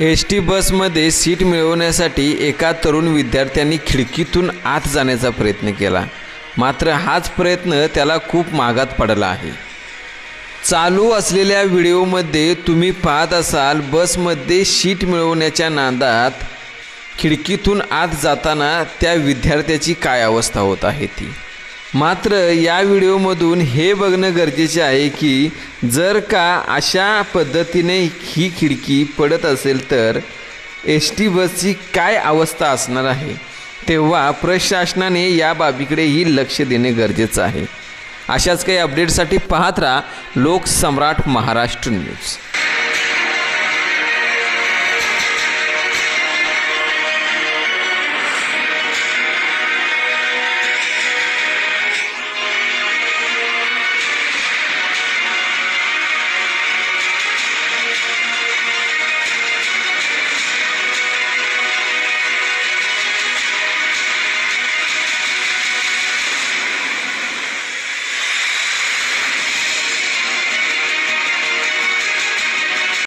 S T बसमध्ये seat मिळवण्यासाठी एका तरुण विद्यार्थ्यांनी खिडकीतून आत जाण्याचा प्रयत्न केला. मात्र हाच प्रयत्न त्याला खूप मागात पडला आहे. चालू असलेल्या व्हिडिओमध्ये तुम्ही पाहत असाल बसमध्ये सीट मिळवण्याच्या नादात खिडकीतून आत जाताना त्या विद्यार्थ्याची काय अवस्था होत आहे ती? मात्र या व्हिडिओमधून हे बघणं गरजेचे आहे की जर का अशा पद्धतीने ही खिडकी पडत असेल तर एस टी बसची काय अवस्था असणार आहे? तेव्हा प्रशासनाने या बाबीकडेही लक्ष देणे गरजेचं आहे. अशाच काही अपडेटसाठी पाहत राहा लोकसम्राट महाराष्ट्र न्यूज.